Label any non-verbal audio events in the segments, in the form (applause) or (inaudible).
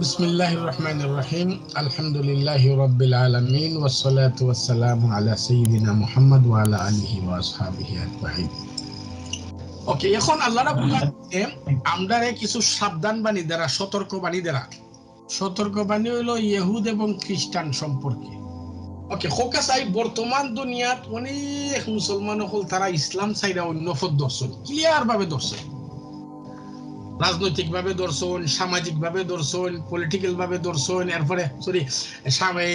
بسم الله الرحمن الرحيم الحمد لله رب العالمين والصلاة والسلام على سيدنا محمد وعلى آله وأصحابه أجمعين ওকে এখন আল্লাহ রাব্বুল আলামিন আমরা কিছু সাবধান বাণী দ্বারা সতর্ক বাণী দ্বারা সতর্ক বাণী হলো ইহুদ এবং খ্রিস্টান সম্পর্কে ওকে হোকা চাই বর্তমান দুনিয়াত অনেক মুসলমান হল তারা ইসলাম চাইরা অন্য পথ দর্শন ক্লিয়ার ভাবে দর্শন রাজনৈতিক ভাবে দর্শন সামাজিক ভাবে দর্শন পলিটিক্যাল ভাবে দর্শন এরপরে সরি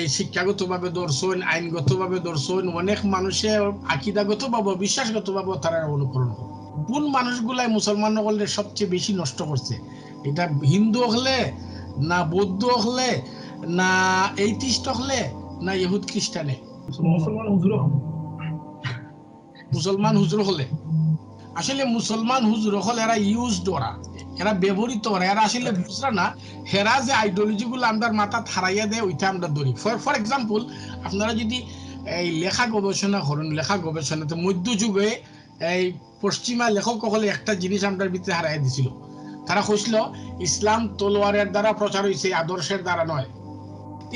শিক্ষাগত ভাবে দর্শন আইনগত ভাবে দর্শন অনেক মানুষের আকিদাগত ভাবে বিশ্বাসগত ভাবে তারা অনুকরণ করে কোন মানুষগুলাই মুসলমান হলে সবচেয়ে বেশি নষ্ট করছে? এটা হিন্দু হলে না বৌদ্ধ হলে না এইটিস্ট হলে না ইহুদ খ্রিস্টানে? মুসলমান হুজুর মুসলমান হুজুর হলে। আসলে মুসলমান হুজুর হলে এরা ইউজ ওরা এরা ব্যবহৃত ওরা এরা আসলে বুঝরা না হেরা যে আইডিওলজি গুলো আমরা মাথা থারাইয়া দেয় ওইটা আমরা ধরি। ফর ফর এক্সাম্পল আপনারা যদি এই লেখা গবেষণা করেন লেখা গবেষণাতে মধ্যযুগে এই পশ্চিমা লেখক হলে একটা জিনিস আমরা ভিতরে হারাই দিছিল। তারা কইছিল ইসলাম তলোয়ারের দ্বারা প্রচার হয়েছে আদর্শের দ্বারা নয়।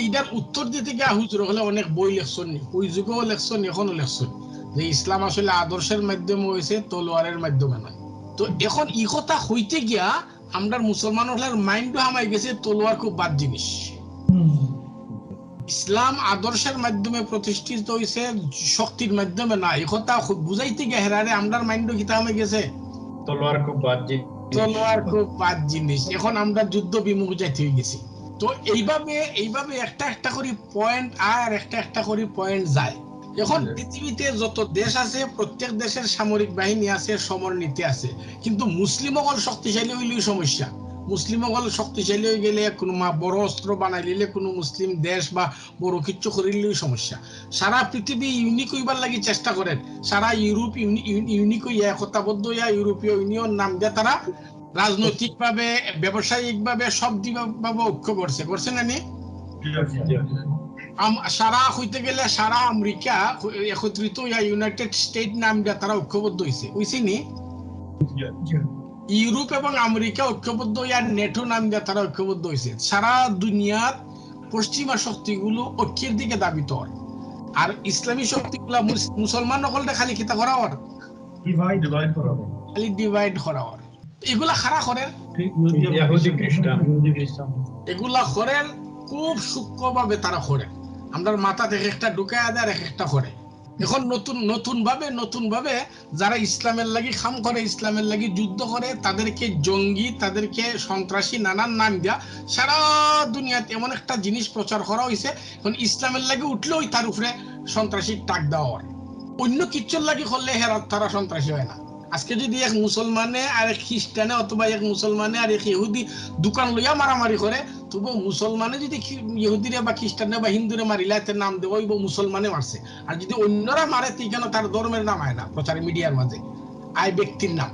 এইটার উত্তর দিতে গিয়ে হুজুর হলে অনেক বই লেখছেন ওই যুগেও লেখছেন এখনও লেখছেন। যে ইসলাম আসলে আদর্শের মাধ্যমে হয়েছে তলোয়ারের মাধ্যমে নয়। তো এখন ই কথা হইতে গিয়া আমরা মুসলমান হলার মাইন্ড হামাই গেছে তলোয়ার খুব বাদ জিনিস। ইসলাম আদর্শের মাধ্যমে প্রতিষ্ঠিত হয়েছে শক্তির মাধ্যমে না। এই কথা বুঝাইতে গিয়ে হেরারে আমরার মাইন্ড কিতা হামাই গেছে। তলোয়ার খুব বাজে তলোয়ার খুব বাদ জিনিস। এখন আমরা যুদ্ধ বিমুখ যাইতে হয়ে গেছি। তো এইভাবে এইভাবে একটা একটা করে পয়েন্ট আর একটা একটা করে পয়েন্ট যায়। এখন পৃথিবীতে যত দেশ আছে, প্রত্যেক দেশের সামরিক বাহিনী আছে, সমরনীতি আছে। কিন্তু মুসলিম অকল শক্তিশালী হইলেই সমস্যা। মুসলিম অকল শক্তিশালী হয়ে গেলে কোনো বড় অস্ত্র বানাই কোনো মুসলিম দেশ বা বড় কিচ্ছু করিলেই সমস্যা। সারা পৃথিবী ইউনিক হইবার লাগি চেষ্টা করেন। সারা ইউরোপ ইউনিক হইয়া, একতাবদ্ধ হইয়া, ইউরোপীয় ইউনিয়ন নাম দিয়ে তারা রাজনৈতিক ভাবে ব্যবসায়িক ভাবে সব ভাবে ঐক্য করছে। করছে না নি? সারা হইতে গেলে সারা আমেরিকা একত্রিত ইউনাইটেড স্টেট নাম দিয়ে তারা ঐক্যবদ্ধ হয়েছে বুঝছি নি? ইউরোপ এবং আমেরিকা ঐক্যবদ্ধ ইয়ার নেটো নাম দিয়ে তারা ঐক্যবদ্ধ হয়েছে সারা দুনিয়ার পশ্চিমা শক্তিগুলো ঐক্যের দিকে দাবিত আর ইসলামী শক্তিগুলা মুসলমান নকলটা খালি কিতা করা হওয়ার খালি ডিভাইড করা হওয়ার এগুলা খারা করেন? এগুলা করেন খুব সূক্ষ্ম ভাবে তারা করে আমরা মাথা থেকে একটা ঢুকায় দেয় এক একটা করে। এখন নতুন নতুন ভাবে নতুন ভাবে যারা ইসলামের লাগি খাম করে, ইসলামের লাগি যুদ্ধ করে, তাদেরকে জঙ্গি, তাদেরকে সন্ত্রাসী, নানান নাম দেয়া সারা দুনিয়াতে এমন একটা জিনিস প্রচার করা হয়েছে এখন ইসলামের লাগি উঠলেও তার উপরে সন্ত্রাসী টাক দেওয়া হয়। অন্য কিচ্ছুর লাগি করলে হেরাত তারা সন্ত্রাসী হয় না। আজকে যদি এক মুসলমানে আর এক খ্রিস্টানে অথবা এক মুসলমানে আর এক ইহুদি দোকান লইয়া মারামারি করে তবু মুসলমানে যদি ইহুদিরে বা খ্রিস্টানে বা হিন্দুরে মারিলে তার নাম দেবো মুসলমানে মারছে। আর যদি অন্যরা মারে তুই কেন তার ধর্মের নাম হয় না? প্রচার মিডিয়ার মাঝে। আয় ব্যক্তির নাম।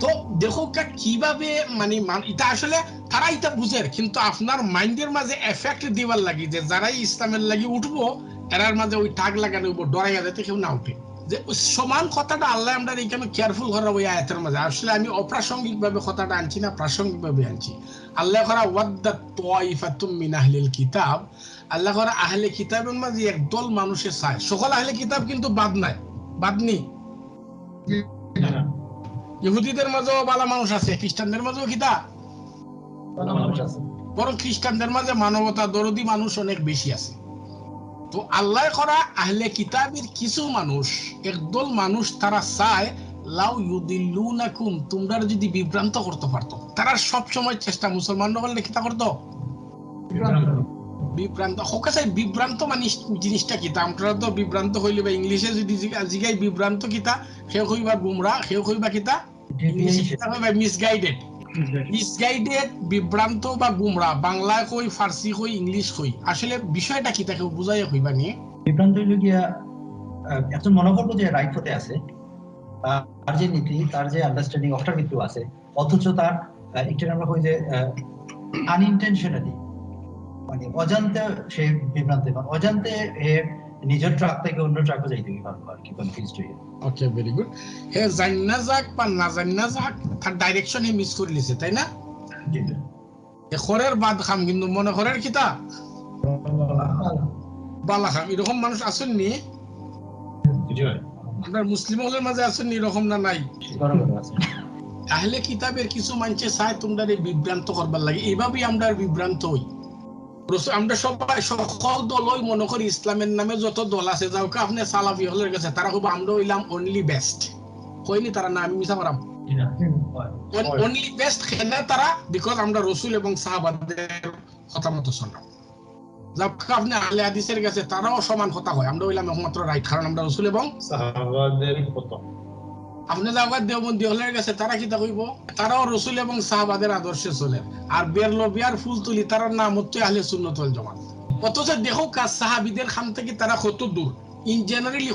তো দেখো কীভাবে মানে এটা আসলে তারা এটা বুঝে কিন্তু আপনার মাইন্ডের মাঝে এফেক্ট দিবার লাগে যে, যারাই ইসলামের লাগি উঠবো, এরার মাঝে ওই টাক লাগানো ডরাইয়া যাতে কেউ না উঠে। যে সমান কথাটা আল্লাহ আমরা এখানে কেয়ারফুল করা ওই আয়াতের মাঝে। আসলে আমি অপ্রাসঙ্গিক ভাবে কথাটা আনছি না প্রাসঙ্গিক ভাবে আনছি। আল্লাহ করা ওয়াদ্দা তোয়াইফাতুম মিন আহলিল কিতাব। আল্লাহ করা আহলে কিতাবের মাঝে একদল মানুষের চায় সকল আহলে কিতাব কিন্তু বাদ নাই বাদ নেই। ইহুদিদের মাঝেও বালা মানুষ আছে খ্রিস্টানদের মাঝেও কিতা বরং খ্রিস্টানদের মাঝে মানবতা দরদি মানুষ অনেক বেশি আছে। তো আল্লাহ করা আহলে কিতাবের কিছু মানুষ একদল মানুষ তারা চায় লাউ ইউদিল্লুনাকুম তোমরা যদি বিভ্রান্ত করতে পারতো। তারা সব সময় চেষ্টা মুসলমান বললে কিতা করতো। বিভ্রান্ত। হোকাছে বিভ্রান্ত মানে জিনিসটা কিতা আমরা তো বিভ্রান্ত হইলে বা ইংলিশে যদি জিগাই বিভ্রান্ত কিতা সেও হইবা গুমরা সেও হইবা কিতা ইংলিশে কিতা মিসগাইডেড মিসগাইডেড বিভ্রান্ত বা গুমরা বাংলা কই ফার্সি কই ইংলিশ কই? আসলে বিষয়টা কি তাকে বুঝাই কইবা নিয়ে? বিভ্রান্ত হইল গিয়া একজন মনে করব যে রাইট হতে আছে তার যে নীতি তার যে আন্ডারস্ট্যান্ডিং অফটার কিন্তু আছে অথচ তার একটা আমরা কই যে আনইনটেনশনালি মানে অজান্তে সে বিভ্রান্ত অজান্তে নিজের ট্রাক থেকে অন্য ট্রাকে যাইতে পারব আর কি কনফিউজড হয়ে ওকে ভেরি গুড হে জান্না যাক বা না জান্না যাক তার ডাইরেকশন মিস করে লিছে তাই না? এ খরের বাদ খাম কিন্তু মনে খরের কিতা বালা খাম এরকম মানুষ জি ভাই আমরা মুসলিম হলের মাঝে আসেননি এরকম না নাই? তাহলে কিতাবের কিছু মানছে চায় তোমরা বিভ্রান্ত করবার লাগে এইভাবেই আমরা বিভ্রান্ত হই। আমরা সবাই সকল দলই মনে করি ইসলামের নামে যত দল আছে যাও আপনি সালাফি হলের কাছে তারা খুব আমরা হইলাম অনলি বেস্ট হয়নি তারা না আমি মিশা পারাম অনলি বেস্ট খেলে তারা বিকজ আমরা রসুল এবং সাহাবাদের কথা মতো শুনলাম যাও আপনি আহলে হাদিসের কাছে তারাও সমান কথা হয় আমরা হইলাম একমাত্র রাইট কারণ আমরা রসুল এবং সাহাবাদের কত হলের তারা কিতা কইব? তারাও রসুল এবং সাহাবাদের আদর্শে আর বেরলো বিয়ার ফুল তুলি নাম হচ্ছে আহলে জামাত। অথচ দেখো কাজ সাহাবিদের খান থেকে তারা কত দূর। ইন জেনারেলি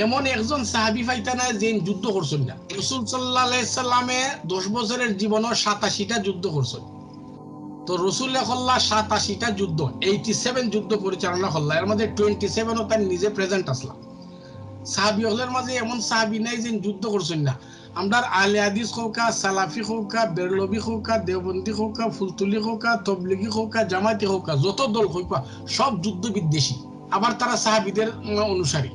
এমন একজন সাহাবি ফাইতা নাই যে যুদ্ধ করছেন না। রসুল দশ বছরের জীবনও সাতাশিটা যুদ্ধ করছেন। তো রসুল হল্লা সাতাশিটা যুদ্ধ এইটি সেভেন যুদ্ধ পরিচালনা হল্লা এর মধ্যে টোয়েন্টি সেভেনও তার নিজে প্রেজেন্ট আসলাম। সাহাবি হলের মাঝে এমন সাহাবি নাই যে যুদ্ধ করছেন না। আমরা আলে হাদিস হোকা সালাফি হোকা বেরলবি হোকা দেওবন্দি হোকা ফুলতুলি হোকা তবলিগি হোকা জামাতি হোকা যত দল হোকা সব যুদ্ধ বিদ্বেষী। আবার তারা সাহাবিদের অনুসারী।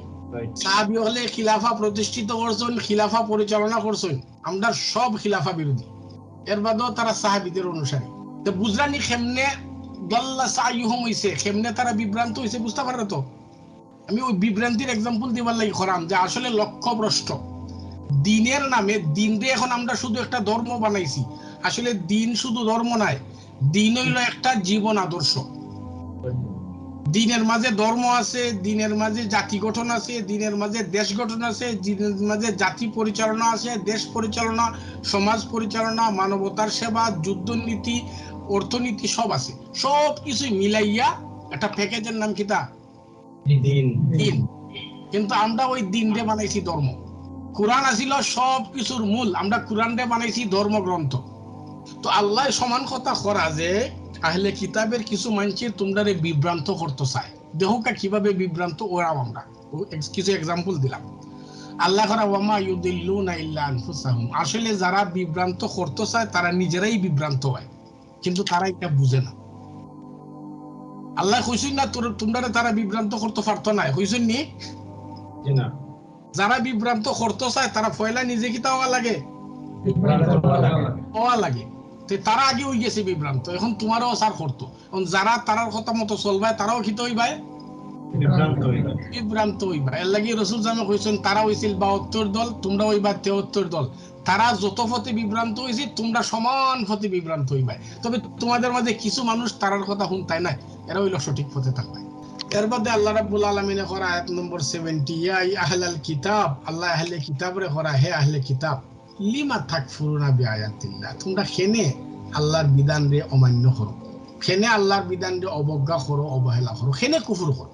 সাহাবি হলে খিলাফা প্রতিষ্ঠিত করছেন খিলাফা পরিচালনা করছেন। আমরা সব খিলাফা বিরোধী। এর বাদেও তারা সাহাবিদের অনুসারী। তো বুঝলানি খেমনে দল্লা সাইহম হইছে? খেমনে তারা বিভ্রান্ত হইছে বুঝতে পারে তো? আমি ওই বিভ্রান্তির এক্সাম্পল দিবার লাগি খরাম যে আসলে লক্ষ্য ভ্রষ্ট। দিনের নামে দিনরে এখন আমরা শুধু একটা ধর্ম বানাইছি। আসলে দিন শুধু ধর্ম নাই, দিন হইল একটা জীবন আদর্শ। দিনের মাঝে ধর্ম আছে, দিনের মাঝে জাতি গঠন আছে, দিনের মাঝে দেশ গঠন আছে, দিনের মাঝে জাতি পরিচালনা আছে, দেশ পরিচালনা, সমাজ পরিচালনা, মানবতার সেবা, যুদ্ধনীতি, অর্থনীতি সব আছে। সব কিছু মিলাইয়া একটা প্যাকেজের নাম কিতা দিন। দিন। কিন্তু আমরা ওই দিনরে বানাইছি ধর্ম। কোরআন আসিল সব কিছুর মূল। আমরা কোরআনরে বানাইছি ধর্মগ্রন্থ। তো আল্লাহ সমান কথা করা যে, আহলে কিতাবের কিছু মানছি তোমরা বিভ্রান্ত করতে চায়। দেহকা কীভাবে বিভ্রান্ত ওরাও আমরা। কিছু এক্সাম্পল দিলাম। আল্লাহ করা, ওয়ামা ইউদিল্লুনা ইল্লা আনফুসাহুম। আসলে যারা বিভ্রান্ত করতে চায়, তারা নিজেরাই বিভ্রান্ত হয়। কিন্তু তারা এটা বুঝে না। আল্লাহ কইছেন না তোর তোমরা তারা বিভ্রান্ত করতে পারতো না কইছেন নি? যারা বিভ্রান্ত করতে চায় তারা ফয়লা নিজে কি হওয়া লাগে। হওয়া লাগে। তারা আগে হয়ে গেছে বিভ্রান্ত এখন তোমারও সার করতো। এখন যারা তারার কথা মতো চলবায় তারাও খিতে হইবায় বিভ্রান্ত বিভ্রান্ত হইবা এর লাগি রসুল জামে কইছেন তারা হইছিল বাহাত্তর দল তোমরা হইবা তেহত্তর দল। তারা যত ফতে বিভ্রান্ত হয়েছে তোমরা সমান ফতে বিভ্রান্ত হইবা তবে তোমাদের মাঝে কিছু মানুষ তারার কথা শুনতাই না এরা হইল সঠিক পথে থাকবে। এর বাদে আল্লাহ রাব্বুল আলামিনে করা আয়াত নম্বর 70 ইয়া আহলাল কিতাব, আল্লাহ আহলে কিতাব রে করা, হে আহলে কিতাব, লিমা তাকফুরুনা বিআয়াতিল্লাহ, তোমরা কেনে আল্লাহর বিধান রে অমান্য করো। কেনে আল্লাহর বিধান রে অবজ্ঞা করো, অবহেলা করো কেনে কুফর করো।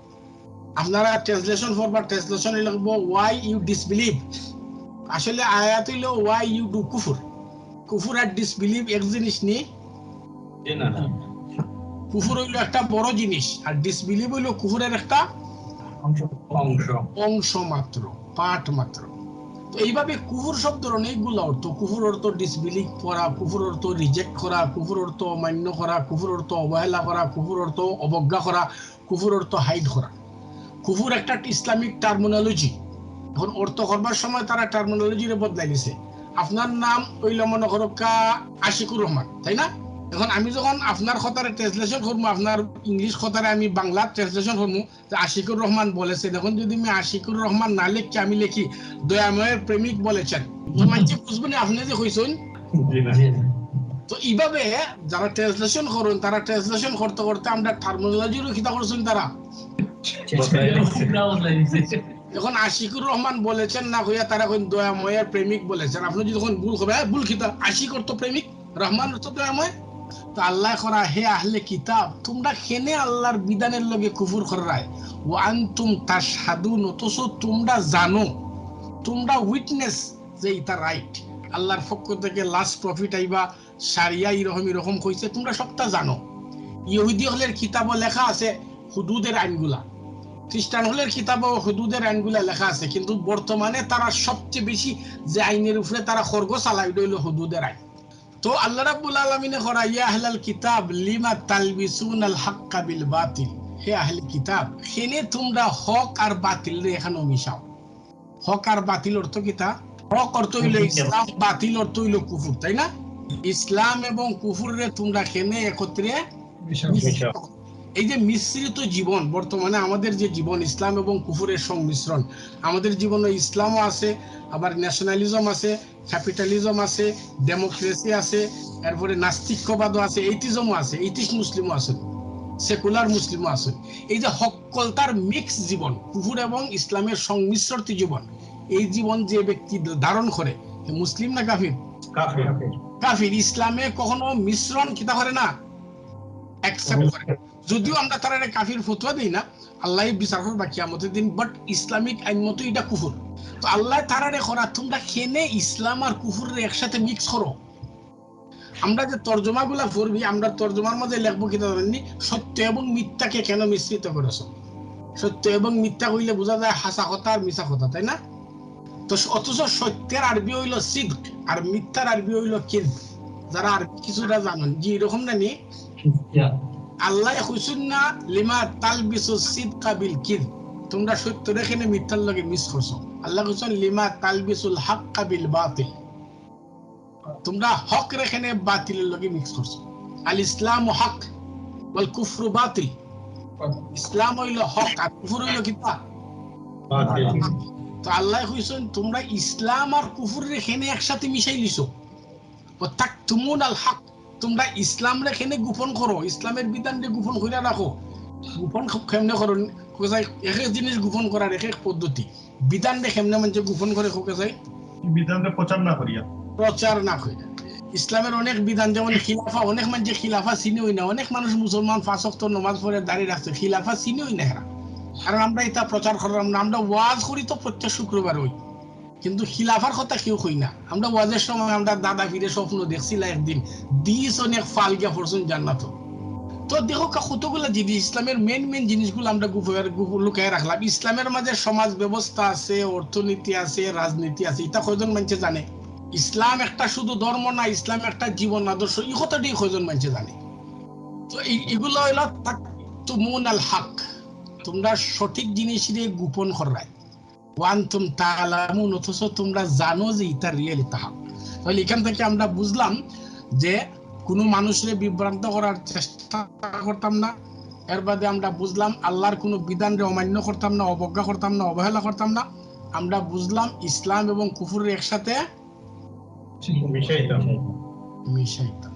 আপনারা ট্রান্সলেশন করবার ট্রান্সলেশন লিখব ওয়াই ইউ ডিসবিলিভ আসলে আয়াত হইল ওয়াই ইউ ডু কুফুর? কুফুর আর ডিসবিলিভ এক জিনিস নি জি না। কুফুর হইল একটা বড় জিনিস আর ডিসবিলিভ হইল কুফুরের একটা অংশ। অংশ। মাত্র পার্ট মাত্র। তো এইভাবে কুফুর শব্দের অনেকগুলো অর্থ কুফুর অর্থ ডিসবিলিভ করা কুফুর অর্থ রিজেক্ট করা কুফুর অর্থ অমান্য করা কুফুর অর্থ অবহেলা করা কুফুর অর্থ অবজ্ঞা করা কুফুর অর্থ হাইড করা। কুফুর একটা ইসলামিক টার্মিনোলজি এখন অর্থ করবার সময় তারা টার্মিনোলজি বদলাই দিছে। আপনার নাম হইল মনে করো কা আশিকুর রহমান তাই না? এখন আমি যখন আপনার কথারে ট্রান্সলেশন করব আপনার ইংলিশ কথারে আমি বাংলা ট্রান্সলেশন করব যে আশিকুর রহমান বলেছেন। এখন যদি আমি আশিকুর রহমান না লিখি আমি লিখি দয়াময়ের প্রেমিক বলেছেন। মানুষ বুঝবেন আপনি যে কইছেন? তো এইভাবে যারা ট্রান্সলেশন করুন তারা ট্রান্সলেশন করতে করতে আমরা টার্মিনোলজিরও খিতা করছেন তারা। এখন আশিকুর রহমান বলেছেন না হইয়া তারা কোন দয়াময়ের প্রেমিক বলেছেন। আপনি যদি ভুল হবে ভুল খিতা আশিকর তো প্রেমিক রহমান তো দয়াময়। তো আল্লাহ করা, হে আহলে কিতাব, তোমরা আল্লাহর বিধানের কুফুর তুম তার তোমরা জানো, তোমরা উইটনেস যে রাইট আল্লাহর পক্ষ থেকে লাস্ট প্রফিট আইবা, সারিয়া এরকম এরকম তোমরা সবটা জানো। ইহুদি হলের কিতাবও লেখা আছে হুদুদের আইনগুলা। খ্রিস্টান হলের কিতাবও হুদুদের আইনগুলা লেখা আছে, কিন্তু বর্তমানে তারা সবচেয়ে বেশি যে আইনের উপরে তারা খর্গ চালায়, ওইটা হইল হুদুদের আইন। তো আল্লাহ রাব্বুল আলামিনে করা ইয়া আহলাল কিতাব লিমা তালবিসুন আল হাক্কা বিল বাতিল? হে আহলে কিতাব হেনে তোমরা হক আর বাতিল রে এখানে মিশাও। হক আর বাতিল অর্থ কিতা হক অর্থ হইল (laughs) ইসলাম বাতিল অর্থ হইল কুফুর তাই না? ইসলাম এবং কুফুর রে তোমরা হেনে একত্রে মিশাও। এই যে মিশ্রিত জীবন বর্তমানে আমাদের যে জীবন ইসলাম এবং কুফুরের সংমিশ্রণ আমাদের জীবনে ইসলামও আছে আবার ন্যাশনালিজম আছে ক্যাপিটালিজম আছে ডেমোক্রেসি আছে এরপরে নাস্তিক্যবাদও আছে এইটিজমও আছে এইটিস মুসলিমও আছে সেকুলার মুসলিমও আছে। এই যে হকলতার মিক্স জীবন কুফুর এবং ইসলামের সংমিশ্রিত জীবন এই জীবন যে ব্যক্তি ধারণ করে মুসলিম না কাফির? কাফির। ইসলামে কখনো মিশ্রণ কিতা করে না অ্যাকসেপ্ট করে। যদিও আমরা তারা এটা কাফির ফতুয়া দিই না আল্লাহ বিচার করবা কিয়ামতের দিন বাট ইসলামিক আইন মতো এটা কুফুর। তো আল্লাহ তারারে করা, তোমরা খেনে ইসলাম আর কুফুরের একসাথে মিক্স করো? আমরা যে তর্জমা গুলা পড়বি, আমরা তর্জমার মধ্যে লেখবো কিনা জানেননি? সত্য এবং মিথ্যাকে কেন মিশ্রিত করেছ? সত্য এবং মিথ্যা কইলে বোঝা যায় হাসা কথা আর মিশা কথা, তাই না? তো অথচ সত্যের আরবি হইল সিদ্ক, আর মিথ্যার আরবি হইল কিদ যারা আর কিছুটা জানেন যে এরকম না নি আল্লাহ কইছেন না লিমা তালবিসু সিদকা বিল কিদ। তোমরা সত্য রেখে না মিথ্যার লগে মিস করছ। আল্লাহ কইছেন লিমা তালবিসুল হাক্কা বিল বাতিল। তোমরা হক রেখে না বাতিলের লগে মিক্স করছ। আল ইসলাম হক ওয়াল কুফরু বাতিল। ইসলাম হইল হক আর কুফর হইল কিতা তো? আল্লাহ কইছেন তোমরা ইসলাম আর কুফর রেখে একসাথে মিশাই লিছো। ও তাক তুমুন আল হক। তোমরা ইসলাম রেখেনে গোপন করো? ইসলামের বিধান রে গোপন করে রাখো। গোপন কেমনে করো? এক এক জিনিস গোপন করার এক এক পদ্ধতি। বিধান রে কেমনে মানে গোপন করে খোকে কোথায় বিধানকে প্রচার না করিয়া। প্রচার না করে ইসলামের অনেক বিধান যেমন খিলাফা অনেক মানুষ খিলাফা চিনি হই না। অনেক মানুষ মুসলমান ওয়াক্ত নমাজ পড়ে দাঁড়িয়ে রাখছে। খিলাফা চিনি হই না কারণ আমরা এটা প্রচার করলাম না। আমরা ওয়াজ করি তো প্রত্যেক শুক্রবার হই কিন্তু খিলাফার কথা কেউ কই না। আমরা ওয়াজের সময় আমরা দাদা ফিরে স্বপ্ন দেখছিলাম একদিন দিস অনেক ফাল পড়ছুন জান্নাত। তো দেখো কতগুলা জিনিস ইসলামের মেন মেন জিনিসগুলো আমরা লুকায় রাখলাম। ইসলামের মাঝে সমাজ ব্যবস্থা আছে, অর্থনীতি আছে, রাজনীতি আছে, এটা কয়জন মানুষে জানে? ইসলাম একটা শুধু ধর্ম না, ইসলাম একটা জীবন আদর্শ, এই কথাটি কয়জন মানুষে জানে? তো এগুলো হইল তুমুন আল হক। তোমরা সঠিক জিনিস দিয়ে গোপন করাই ওয়ান তুম তালামুন অথচ তোমরা জানো যে এটা রিয়েল তাহা তাহলে এখান থেকে আমরা বুঝলাম যে কোনো মানুষের বিভ্রান্ত করার চেষ্টা করতাম না এর বাদে আমরা বুঝলাম আল্লাহর কোনো বিধানরে অমান্য করতাম না অবজ্ঞা করতাম না অবহেলা করতাম না। আমরা বুঝলাম ইসলাম এবং কুফুরের একসাথে মিশাইতাম। মিশাইতাম।